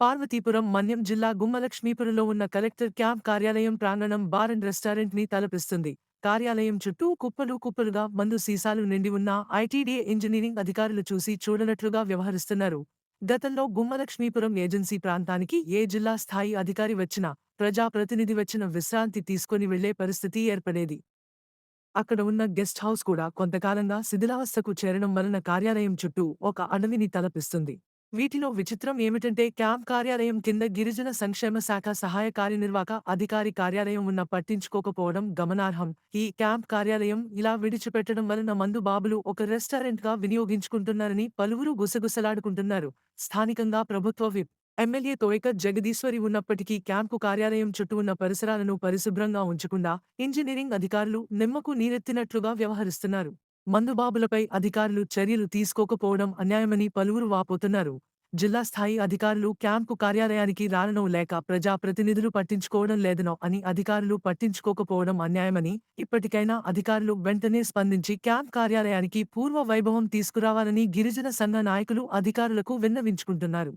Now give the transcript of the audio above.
పార్వతీపురం మన్యం జిల్లా గుమ్మలక్ష్మీపురంలో ఉన్న collector camp కార్యాలయం ప్రాంగణం బార్ అండ్ రెస్టారెంట్ని తలపిస్తుంది. కార్యాలయం చుట్టూ కుప్పలు కుప్పలుగా మందు సీసాలు నిండి ఉన్న ఐటీడీఏ ఇంజనీరింగ్ అధికారులు చూసి చూడనట్లుగా వ్యవహరిస్తున్నారు. గతంలో గుమ్మలక్ష్మీపురం ఏజెన్సీ ప్రాంతానికి ఏ జిల్లా స్థాయి అధికారి వచ్చినా ప్రజాప్రతినిధి వచ్చిన విశ్రాంతి తీసుకుని వెళ్ళే పరిస్థితి ఏర్పడేది. అక్కడ ఉన్న గెస్ట్ హౌస్ కూడా కొంతకాలంగా శిథిలావస్థకు చేరడం వలన కార్యాలయం చుట్టూ ఒక అడవిని తలపిస్తుంది. వీటిలో విచిత్రం ఏమిటంటే క్యాంప్ కార్యాలయం కింద గిరిజన సంక్షేమ శాఖ సహాయ కార్యనిర్వాహక అధికారి కార్యాలయం ఉన్న పట్టించుకోకపోవడం గమనార్హం. ఈ క్యాంప్ కార్యాలయం ఇలా విడిచిపెట్టడం వలన మందు బాబులు ఒక రెస్టారెంట్గా వినియోగించుకుంటున్నారని పలువురు గుసగుసలాడుకుంటున్నారు. స్థానికంగా ప్రభుత్వ విప్. ఎమ్మెల్యే తోయక జగదీశ్వరి ఉన్నప్పటికీ క్యాంపు కార్యాలయం చుట్టూ ఉన్న పరిసరాలను పరిశుభ్రంగా ఉంచకుండా ఇంజనీరింగ్ అధికారులు నిమ్మకు నీరెత్తినట్లుగా వ్యవహరిస్తున్నారు. మందుబాబులపై అధికారులు చర్యలు తీసుకోకపోవడం అన్యాయమని పలువురు వాపోతున్నారు. జిల్లా స్థాయి అధికారులు క్యాంపు కార్యాలయానికి రానడం లేక ప్రజాప్రతినిధులు పట్టించుకోవడం లేదనో అని అధికారులు పట్టించుకోకపోవడం అన్యాయమని ఇప్పటికైనా అధికారులు వెంటనే స్పందించి క్యాంప్ కార్యాలయానికి పూర్వ వైభవం తీసుకురావాలని గిరిజన సంఘ నాయకులు అధికారులకు విన్నవించుకుంటున్నారు.